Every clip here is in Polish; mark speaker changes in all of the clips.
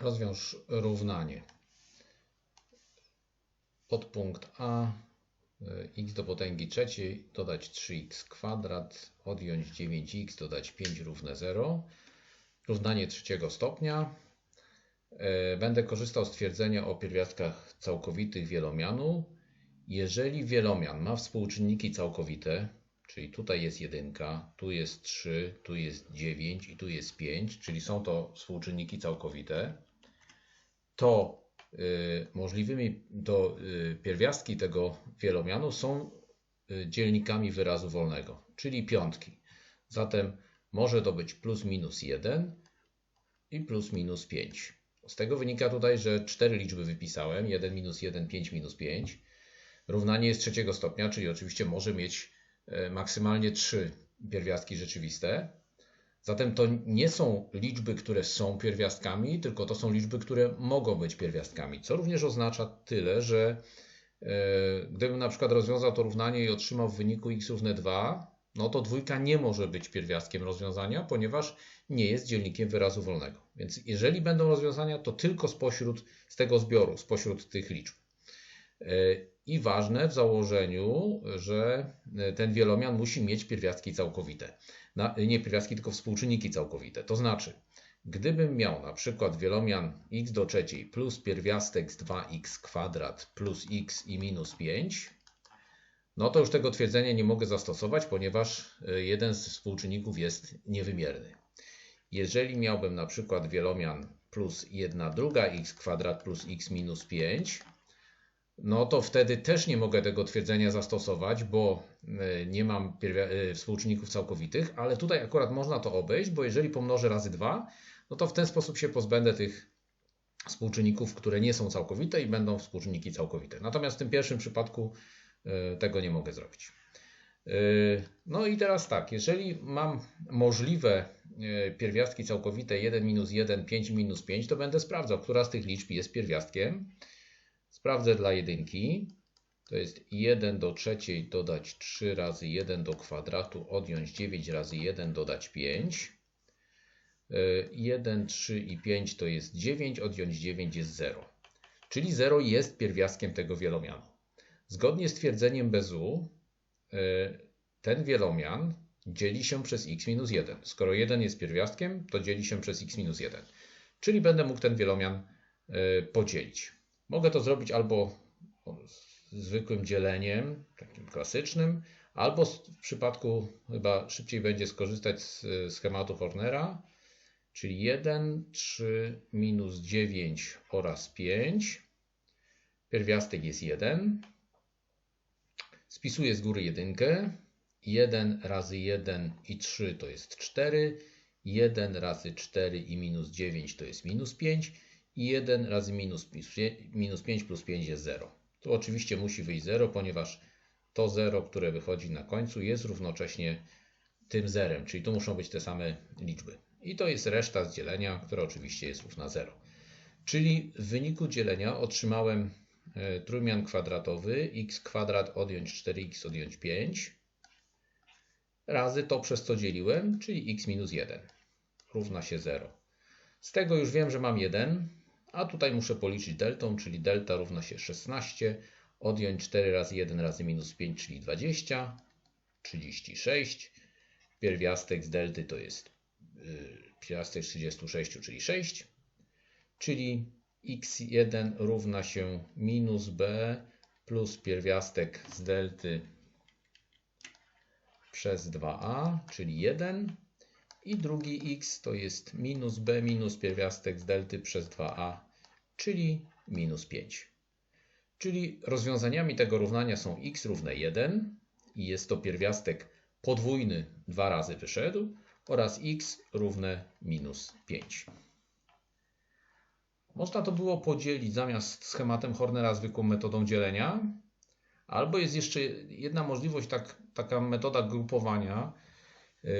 Speaker 1: Rozwiąż równanie. Podpunkt A y, x do potęgi trzeciej dodać 3x kwadrat, odjąć 9x, dodać 5 równe 0. Równanie trzeciego stopnia. Y, Będę korzystał z twierdzenia o pierwiastkach całkowitych wielomianu. Jeżeli wielomian ma współczynniki całkowite, czyli tutaj jest 1, tu jest 3, tu jest 9 i tu jest 5, czyli są to współczynniki całkowite, to y, możliwymi to y, pierwiastki tego wielomianu są y, dzielnikami wyrazu wolnego, czyli piątki. Zatem może to być plus minus 1 i plus minus 5. Z tego wynika tutaj, że cztery liczby wypisałem, 1 minus 1, 5 minus 5. Równanie jest trzeciego stopnia, czyli oczywiście może mieć maksymalnie trzy pierwiastki rzeczywiste. Zatem to nie są liczby, które są pierwiastkami, tylko to są liczby, które mogą być pierwiastkami. Co również oznacza tyle, że e, gdybym na przykład rozwiązał to równanie i otrzymał w wyniku x równe 2, no to dwójka nie może być pierwiastkiem rozwiązania, ponieważ nie jest dzielnikiem wyrazu wolnego. Więc jeżeli będą rozwiązania, to tylko spośród z tego zbioru, spośród tych liczb. E, I ważne w założeniu, że ten wielomian musi mieć pierwiastki całkowite. Nie pierwiastki, tylko współczynniki całkowite. To znaczy, gdybym miał na przykład wielomian x do trzeciej plus pierwiastek z 2x kwadrat plus x i minus 5, no to już tego twierdzenia nie mogę zastosować, ponieważ e, jeden z współczynników jest niewymierny. Jeżeli miałbym na przykład wielomian plus 1 druga x kwadrat plus x minus 5, no to wtedy też nie mogę tego twierdzenia zastosować, bo e, nie mam e, współczynników całkowitych, ale tutaj akurat można to obejść, bo jeżeli pomnożę razy 2, no to w ten sposób się pozbędę tych współczynników, które nie są całkowite i będą współczynniki całkowite. Natomiast w tym pierwszym przypadku e, tego nie mogę zrobić. No i teraz tak, jeżeli mam możliwe pierwiastki całkowite 1 minus 1, 5 minus 5, to będę sprawdzał, która z tych liczb jest pierwiastkiem. Sprawdzę dla jedynki. To jest 1 do trzeciej dodać 3 razy 1 do kwadratu, odjąć 9 razy 1 dodać 5. 1, 3 i 5 to jest 9, odjąć 9 jest 0. Czyli 0 jest pierwiastkiem tego wielomianu. Zgodnie z twierdzeniem Bezu e, ten wielomian dzieli się przez x minus 1. Skoro 1 jest pierwiastkiem, to dzieli się przez x minus 1. Czyli będę mógł ten wielomian e, podzielić. Mogę to zrobić albo zwykłym dzieleniem, takim klasycznym, albo w przypadku chyba szybciej będzie skorzystać z schematu Hornera, czyli 1, 3, minus 9 oraz 5. Pierwiastek jest 1. Spisuję z góry jedynkę. 1 razy 1 i 3 to jest 4. 1 razy 4 i minus 9 to jest minus 5 i 1 razy minus, minus 5 plus 5 jest 0. Tu oczywiście musi wyjść 0, ponieważ to 0, które wychodzi na końcu jest równocześnie tym zerem, czyli tu muszą być te same liczby. I to jest reszta z dzielenia, która oczywiście jest równa 0. Czyli w wyniku dzielenia otrzymałem e, trójmian kwadratowy x kwadrat odjąć 4x odjąć 5 razy to przez co dzieliłem, czyli x minus 1 równa się 0. Z tego już wiem, że mam 1, a tutaj muszę policzyć deltą, czyli delta równa się 16, odjąć 4 razy 1 razy minus 5, czyli 20, 36. Pierwiastek z delty to jest yy, pierwiastek 36, czyli 6, czyli x1 równa się minus b plus pierwiastek z delty przez 2a, czyli 1 i drugi x to jest minus b minus pierwiastek z delty przez 2a, czyli minus 5. Czyli rozwiązaniami tego równania są x równe 1 i jest to pierwiastek podwójny dwa razy wyszedł oraz x równe minus 5. Można to było podzielić zamiast schematem Hornera zwykłą metodą dzielenia, albo jest jeszcze jedna możliwość, tak, taka metoda grupowania,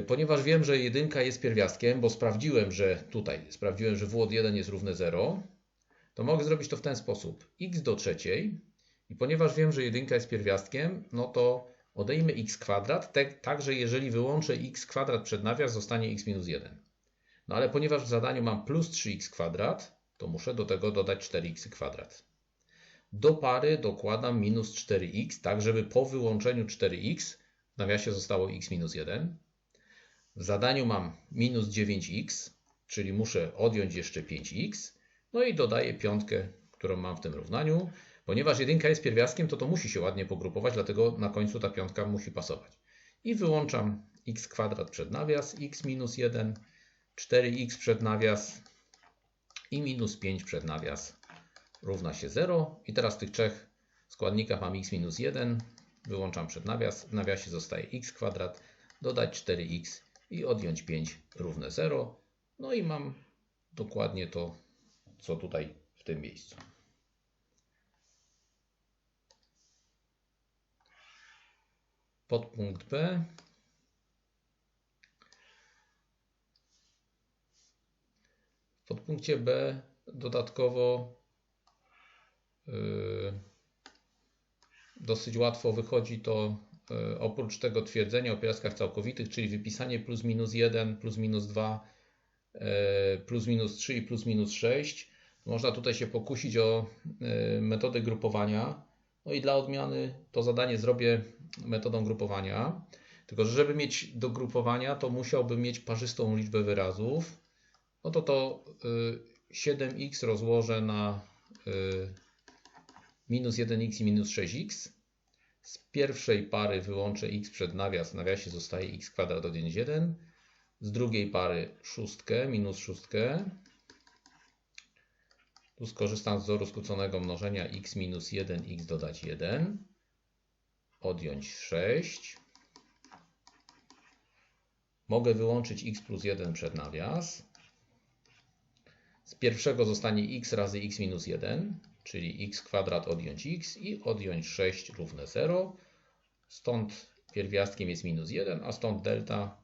Speaker 1: ponieważ wiem, że jedynka jest pierwiastkiem, bo sprawdziłem, że tutaj, sprawdziłem, że w od 1 jest równe 0, to mogę zrobić to w ten sposób. x do trzeciej i ponieważ wiem, że jedynka jest pierwiastkiem, no to odejmę x kwadrat, tak, że jeżeli wyłączę x kwadrat przed nawias, zostanie x minus 1. No ale ponieważ w zadaniu mam plus 3x kwadrat, to muszę do tego dodać 4x kwadrat. Do pary dokładam minus 4x, tak żeby po wyłączeniu 4x w nawiasie zostało x minus 1. W zadaniu mam minus 9x, czyli muszę odjąć jeszcze 5x. No i dodaję piątkę, którą mam w tym równaniu. Ponieważ jedynka jest pierwiastkiem, to to musi się ładnie pogrupować, dlatego na końcu ta piątka musi pasować. I wyłączam x kwadrat przed nawias, x minus 1, 4x przed nawias i minus 5 przed nawias równa się 0. I teraz w tych trzech składnikach mam x minus 1, wyłączam przed nawias, w nawiasie zostaje x kwadrat, dodać 4x i odjąć 5 równe 0. No i mam dokładnie to, co tutaj w tym miejscu. Podpunkt B. W podpunkcie B dodatkowo yy, dosyć łatwo wychodzi to oprócz tego twierdzenia o pierwiastkach całkowitych, czyli wypisanie plus minus 1, plus minus 2, yy, plus minus 3 i plus minus 6. Można tutaj się pokusić o yy, metodę grupowania. No i dla odmiany to zadanie zrobię metodą grupowania. Tylko, że żeby mieć do grupowania, to musiałbym mieć parzystą liczbę wyrazów. No to to 7x rozłożę na minus 1x i minus 6x. Z pierwszej pary wyłączę x przed nawias, w nawiasie zostaje x kwadrat odjąć 1. Z drugiej pary szóstkę, minus szóstkę. Tu skorzystam z wzoru skróconego mnożenia x minus 1, x dodać 1 odjąć 6. Mogę wyłączyć x plus 1 przed nawias. Z pierwszego zostanie x razy x minus 1, czyli x kwadrat odjąć x i odjąć 6 równe 0. Stąd pierwiastkiem jest minus 1, a stąd delta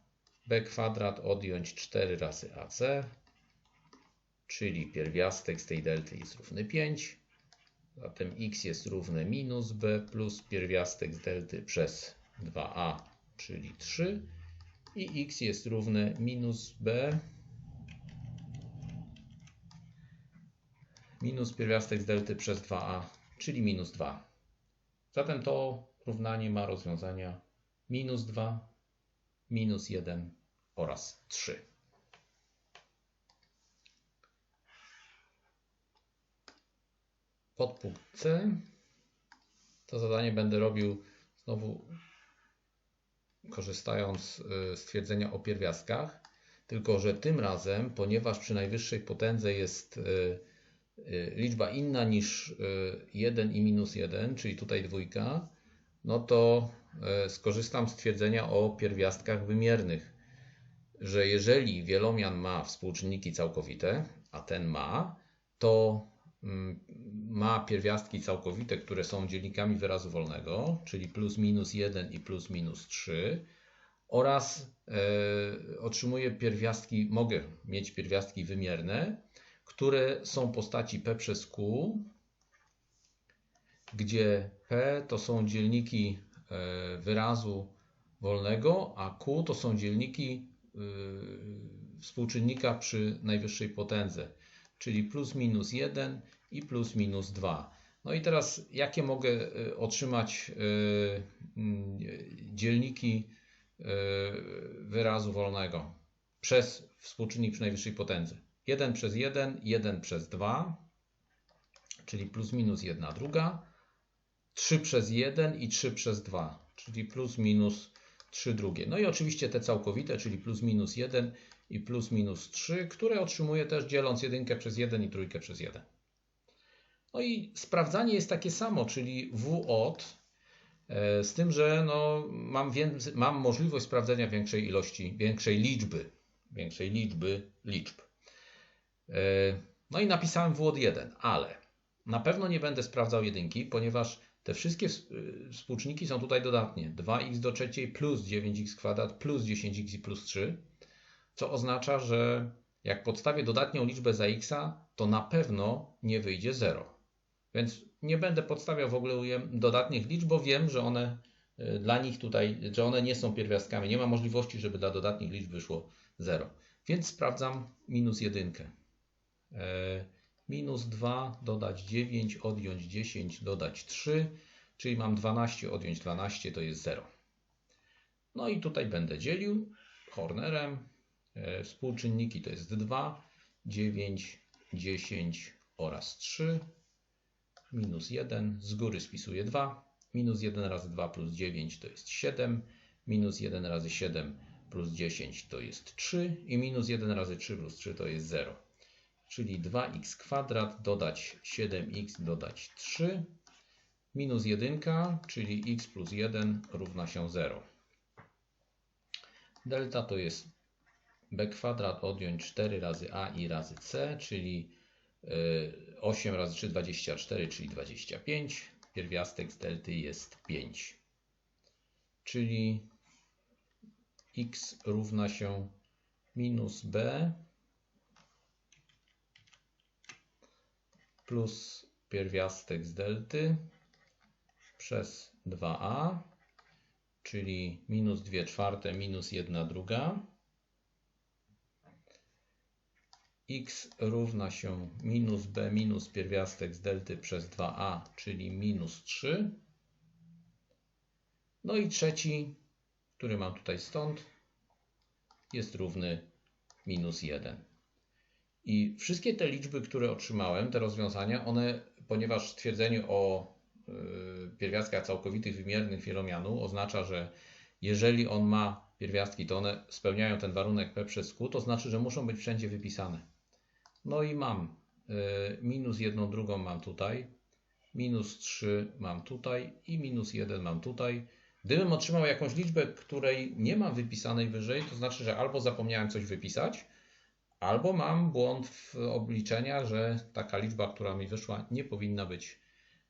Speaker 1: b kwadrat odjąć 4 razy ac, czyli pierwiastek z tej delty jest równy 5. Zatem x jest równe minus b plus pierwiastek z delty przez 2a, czyli 3. I x jest równe minus b minus pierwiastek z delty przez 2a, czyli minus 2. Zatem to równanie ma rozwiązania minus 2, minus 1 oraz 3. Podpunkt C. To zadanie będę robił znowu korzystając y, z twierdzenia o pierwiastkach, tylko że tym razem, ponieważ przy najwyższej potędze jest y, liczba inna niż 1 i minus 1, czyli tutaj dwójka, no to skorzystam z twierdzenia o pierwiastkach wymiernych, że jeżeli wielomian ma współczynniki całkowite, a ten ma, to Mm, ma pierwiastki całkowite, które są dzielnikami wyrazu wolnego, czyli plus minus 1 i plus minus 3 oraz e, otrzymuję pierwiastki, mogę mieć pierwiastki wymierne, które są postaci p przez q, gdzie p to są dzielniki e, wyrazu wolnego, a q to są dzielniki e, współczynnika przy najwyższej potędze czyli plus minus 1 i plus minus 2. No i teraz jakie mogę y, otrzymać dzielniki wyrazu wolnego przez współczynnik przy najwyższej potędze? 1 przez 1, 1 przez 2, czyli plus minus 1 druga, 3 przez 1 i 3 przez 2, czyli plus minus 3 drugie. No i oczywiście te całkowite, czyli plus minus 1 i plus minus 3, które otrzymuję też dzieląc jedynkę przez 1 i trójkę przez 1. No i sprawdzanie jest takie samo, czyli w od, e, z tym, że no mam, mam możliwość sprawdzenia większej ilości, większej liczby, większej liczby liczb. E, no i napisałem w od 1, ale na pewno nie będę sprawdzał jedynki, ponieważ te wszystkie e, współczynniki są tutaj dodatnie. 2x do trzeciej plus 9x kwadrat plus 10x i plus 3 co oznacza, że jak podstawię dodatnią liczbę za x, to na pewno nie wyjdzie 0. Więc nie będę podstawiał w ogóle dodatnich liczb, bo wiem, że one y, dla nich tutaj, że one nie są pierwiastkami. Nie ma możliwości, żeby dla dodatnich liczb wyszło 0. Więc sprawdzam minus 1. E, minus 2, dodać 9, odjąć 10, dodać 3, czyli mam 12, odjąć 12 to jest 0. No i tutaj będę dzielił Hornerem. E, Współczynniki to jest 2, 9, 10 oraz 3. Minus 1, z góry spisuję 2. Minus 1 razy 2 plus 9 to jest 7. Minus 1 razy 7 plus 10 to jest 3. I minus 1 razy 3 plus 3 to jest 0. Czyli 2x kwadrat dodać 7x dodać 3. Minus 1, czyli x plus 1 równa się 0. Delta to jest b kwadrat odjąć 4 razy a i razy c, czyli 8 razy 3 24, czyli 25. Pierwiastek z delty jest 5. Czyli x równa się minus b plus pierwiastek z delty przez 2a, czyli minus 2 czwarte minus 1 druga. x równa się minus b minus pierwiastek z delty przez 2a, czyli minus 3. No i trzeci, który mam tutaj stąd, jest równy minus 1. I wszystkie te liczby, które otrzymałem, te rozwiązania, one, ponieważ stwierdzenie o y, pierwiastkach całkowitych wymiernych wielomianu oznacza, że jeżeli on ma pierwiastki, to one spełniają ten warunek p przez q, to znaczy, że muszą być wszędzie wypisane. No i mam y, minus jedną drugą mam tutaj, minus 3 mam tutaj i minus 1 mam tutaj. Gdybym otrzymał jakąś liczbę, której nie mam wypisanej wyżej, to znaczy, że albo zapomniałem coś wypisać, albo mam błąd w obliczeniach, że taka liczba, która mi wyszła, nie powinna być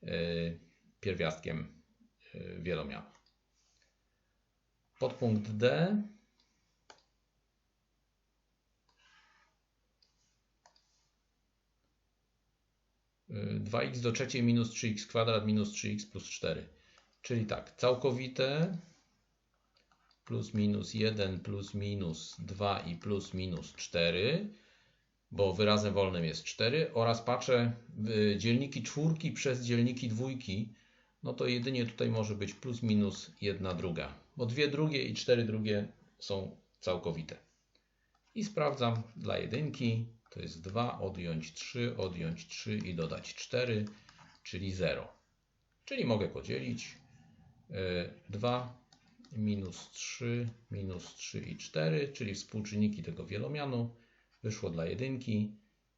Speaker 1: y, pierwiastkiem y, wielomianu. Podpunkt D 2x do trzeciej minus 3x kwadrat minus 3x plus 4. Czyli tak, całkowite plus minus 1 plus minus 2 i plus minus 4, bo wyrazem wolnym jest 4 oraz patrzę dzielniki czwórki przez dzielniki dwójki, no to jedynie tutaj może być plus minus 1 druga, bo dwie drugie i 4 drugie są całkowite. I sprawdzam dla jedynki to jest 2, odjąć 3, odjąć 3 i dodać 4, czyli 0. Czyli mogę podzielić 2 e, minus 3, minus 3 i 4, czyli współczynniki tego wielomianu. Wyszło dla jedynki.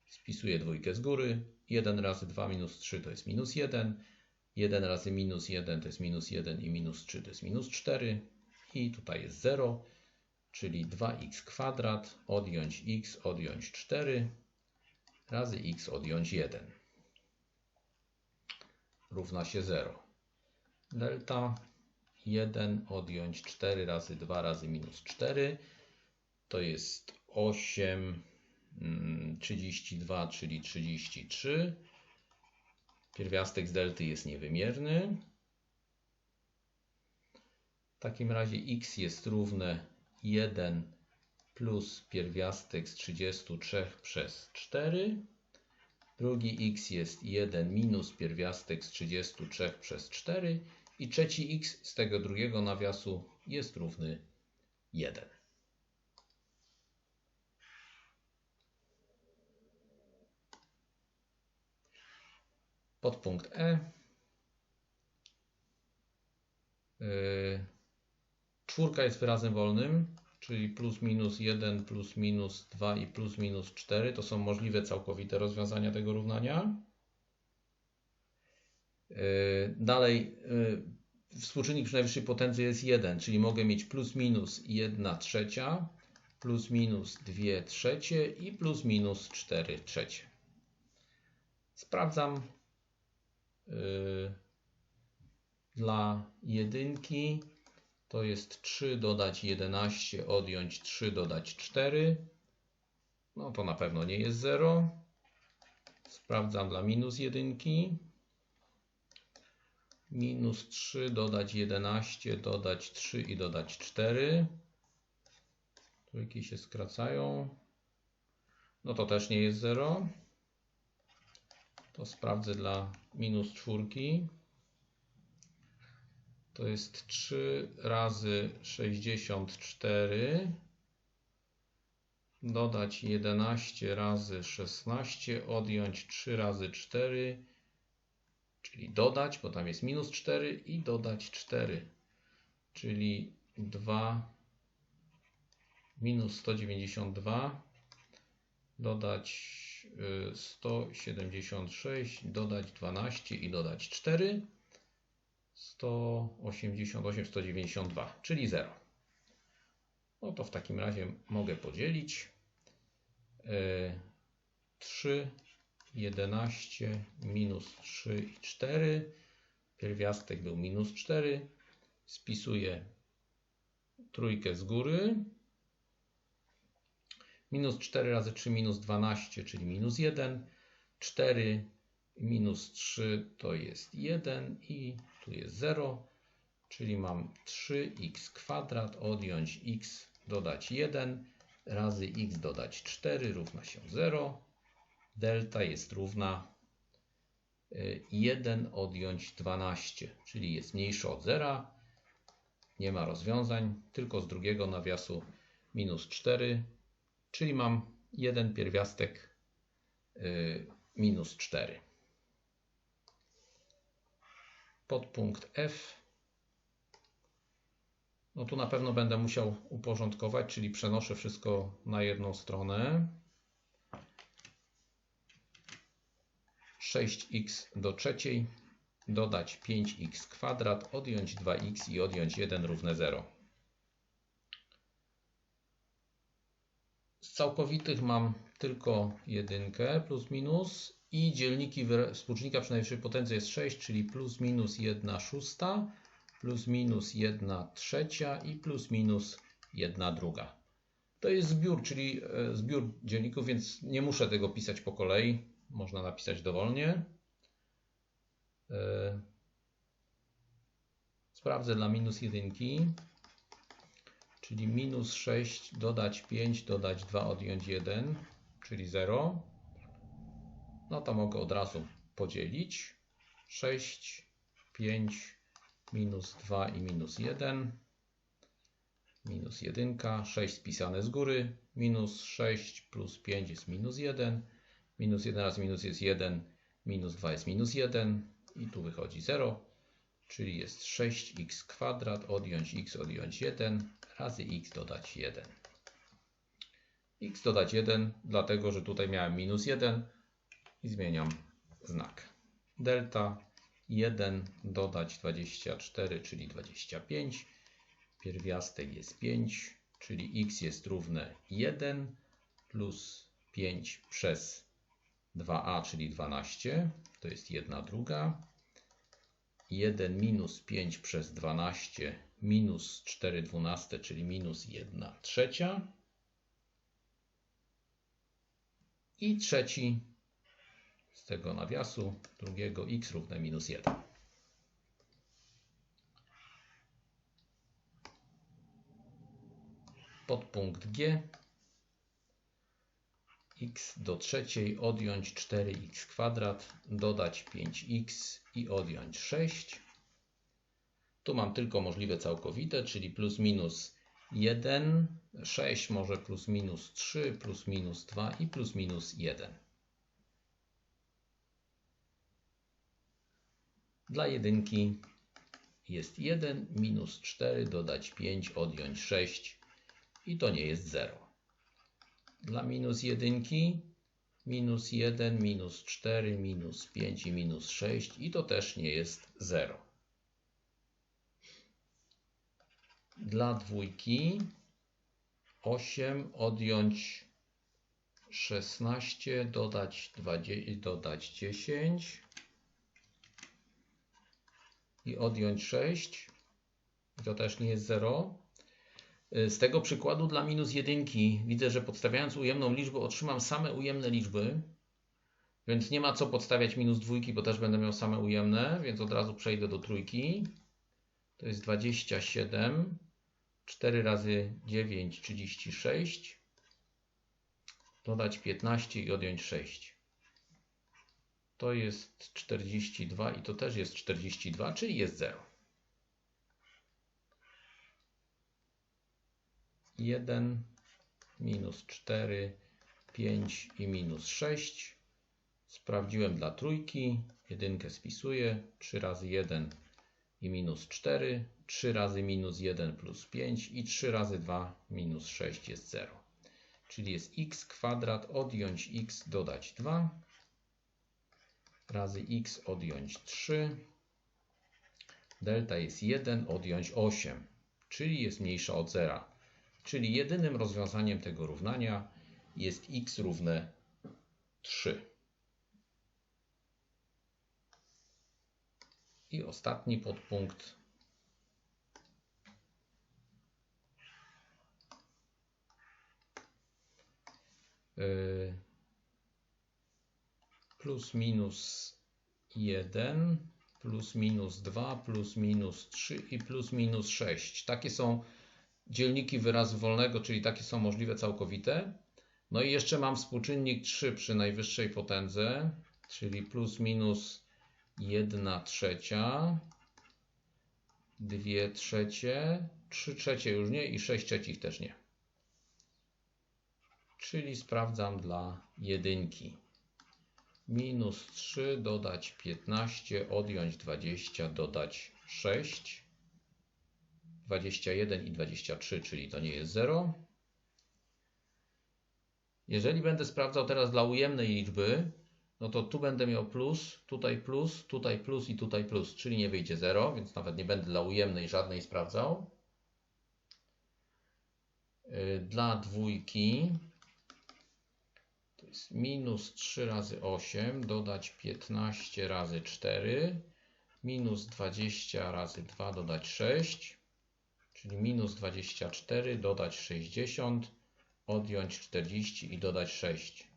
Speaker 1: Spisuję dwójkę z góry. 1 razy 2 minus 3 to jest minus 1. 1 razy minus 1 to jest minus 1 i minus 3 to jest minus 4. I tutaj jest 0 czyli 2x kwadrat odjąć x odjąć 4 razy x odjąć 1 równa się 0. Delta 1 odjąć 4 razy 2 razy minus 4 to jest 8 32, mm, czyli 33. Pierwiastek z delty jest niewymierny. W takim razie x jest równe 1 plus pierwiastek z 33 przez 4. Drugi x jest 1 minus pierwiastek z 33 przez 4. I trzeci x z tego drugiego nawiasu jest równy 1. Podpunkt E. Yy, czwórka jest wyrazem wolnym czyli plus minus 1, plus minus 2 i plus minus 4 to są możliwe całkowite rozwiązania tego równania. Yy, dalej yy, współczynnik przy najwyższej potędze jest 1, czyli mogę mieć plus minus 1 trzecia, plus minus 2 trzecie i plus minus 4 trzecie. Sprawdzam yy, dla jedynki to jest 3 dodać 11, odjąć 3 dodać 4. No to na pewno nie jest 0. Sprawdzam dla minus jedynki. Minus 3 dodać 11, dodać 3 i dodać 4. Trójki się skracają. No to też nie jest 0. To sprawdzę dla minus czwórki. To jest 3 razy 64. Dodać 11 razy 16. Odjąć 3 razy 4. Czyli dodać, bo tam jest minus 4 i dodać 4. Czyli 2 minus 192. Dodać y, 176. Dodać 12 i dodać 4. 188, 192, czyli 0. No to w takim razie mogę podzielić. 3, 11, minus 3 i 4. Pierwiastek był minus 4. Spisuję trójkę z góry. Minus 4 razy 3 minus 12, czyli minus 1. 4 minus 3 to jest 1 i tu jest 0, czyli mam 3x kwadrat odjąć x dodać 1 razy x dodać 4 równa się 0. Delta jest równa 1 odjąć 12, czyli jest mniejsze od 0. Nie ma rozwiązań, tylko z drugiego nawiasu minus 4, czyli mam jeden pierwiastek minus 4 podpunkt F. No tu na pewno będę musiał uporządkować, czyli przenoszę wszystko na jedną stronę. 6x do trzeciej, dodać 5x kwadrat, odjąć 2x i odjąć 1 równe 0. Z całkowitych mam tylko jedynkę plus minus i dzielniki współczynnika przy najwyższej potędze jest 6, czyli plus minus 1 szósta, plus minus 1 trzecia i plus minus 1 druga. To jest zbiór, czyli e, zbiór dzielników, więc nie muszę tego pisać po kolei. Można napisać dowolnie. E, sprawdzę dla minus jedynki, czyli minus 6 dodać 5, dodać 2, odjąć 1, czyli 0 no to mogę od razu podzielić. 6, 5, minus 2 i minus 1. Minus 1, 6 spisane z góry. Minus 6 plus 5 jest minus 1. Minus 1 razy minus jest 1. Minus 2 jest minus 1. I tu wychodzi 0. Czyli jest 6x kwadrat odjąć x odjąć 1 razy x dodać 1. x dodać 1, dlatego że tutaj miałem minus 1 i zmieniam znak. Delta 1 dodać 24, czyli 25. Pierwiastek jest 5, czyli x jest równe 1 plus 5 przez 2a, czyli 12. To jest 1 druga. 1 minus 5 przez 12 minus 4 dwunaste, czyli minus 1 trzecia. I trzeci z tego nawiasu drugiego x równe minus 1. Podpunkt G x do trzeciej odjąć 4x kwadrat, dodać 5x i odjąć 6. Tu mam tylko możliwe całkowite, czyli plus minus 1, 6 może plus minus 3, plus minus 2 i plus minus 1. Dla jedynki jest 1 minus 4 dodać 5 odjąć 6 i to nie jest 0. Dla minus jedynki minus 1 minus 4 minus 5 i minus 6 i to też nie jest 0. Dla dwójki 8 odjąć 16 dodać, 20, dodać 10 i odjąć 6. I to też nie jest 0. Z tego przykładu dla minus jedynki widzę, że podstawiając ujemną liczbę otrzymam same ujemne liczby. Więc nie ma co podstawiać minus dwójki, bo też będę miał same ujemne, więc od razu przejdę do trójki. To jest 27. 4 razy 9, 36. Dodać 15 i odjąć 6. to jest 42 i to też jest 42, czyli jest 0. 1, minus 4, 5 i minus 6. Sprawdziłem dla trójki, jedynkę spisuję, 3 razy 1 i minus 4, 3 razy minus 1 plus 5 i 3 razy 2 minus 6 jest 0. Czyli jest x kwadrat odjąć x dodać 2 razy x odjąć 3. Delta jest 1 odjąć 8, czyli jest mniejsza od 0. Czyli jedynym rozwiązaniem tego równania jest x równe 3. I ostatni podpunkt. Yy, plus minus 1, plus minus 2, plus minus 3 i plus minus 6. Takie są dzielniki wyrazu wolnego, czyli takie są możliwe całkowite. No i jeszcze mam współczynnik 3 przy najwyższej potędze, czyli plus minus 1 trzecia, 2 trzecie, 3 trzecie już nie i 6 trzecich też nie. Czyli sprawdzam dla jedynki. Minus 3 dodać 15, odjąć 20, dodać 6. 21 i 23, czyli to nie jest 0. Jeżeli będę sprawdzał teraz dla ujemnej liczby, no to tu będę miał plus, tutaj plus, tutaj plus i tutaj plus, czyli nie wyjdzie 0, więc nawet nie będę dla ujemnej żadnej sprawdzał. Y, dla dwójki to jest minus 3 razy 8, dodać 15 razy 4, minus 20 razy 2, dodać 6, czyli minus 24, dodać 60, odjąć 40 i dodać 6.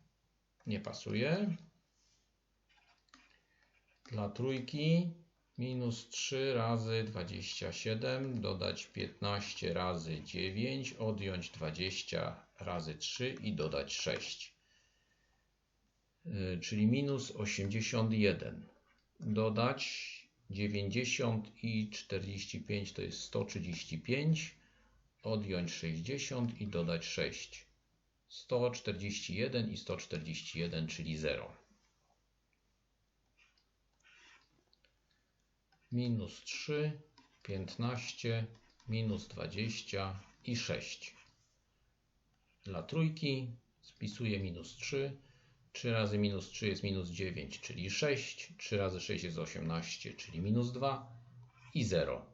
Speaker 1: Nie pasuje. Dla trójki minus 3 razy 27, dodać 15 razy 9, odjąć 20 razy 3 i dodać 6. Czyli minus 81. Dodać 90 i 45 to jest 135, odjąć 60 i dodać 6. 141 i 141, czyli 0. Minus 3, 15, minus 20 i 6. Dla trójki spisuję minus 3, 3 razy minus 3 jest minus 9, czyli 6. 3 razy 6 jest 18, czyli minus 2 i 0.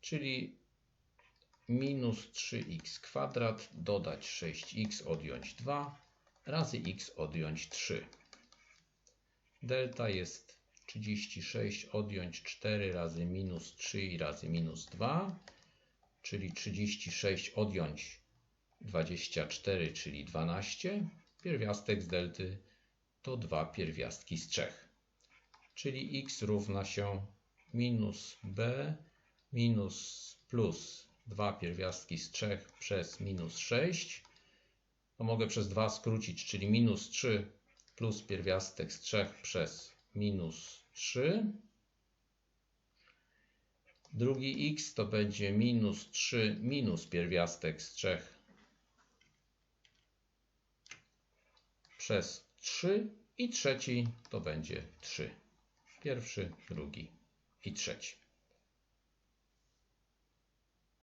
Speaker 1: Czyli minus 3x kwadrat dodać 6x odjąć 2 razy x odjąć 3. Delta jest 36 odjąć 4 razy minus 3 i razy minus 2, czyli 36 odjąć 24, czyli 12 pierwiastek z delty to dwa pierwiastki z 3. Czyli x równa się minus b minus plus dwa pierwiastki z 3 przez minus 6. To mogę przez 2 skrócić, czyli minus 3 plus pierwiastek z 3 przez minus 3. Drugi x to będzie minus 3 minus pierwiastek z 3 przez 3 i trzeci to będzie 3. Pierwszy, drugi i trzeci.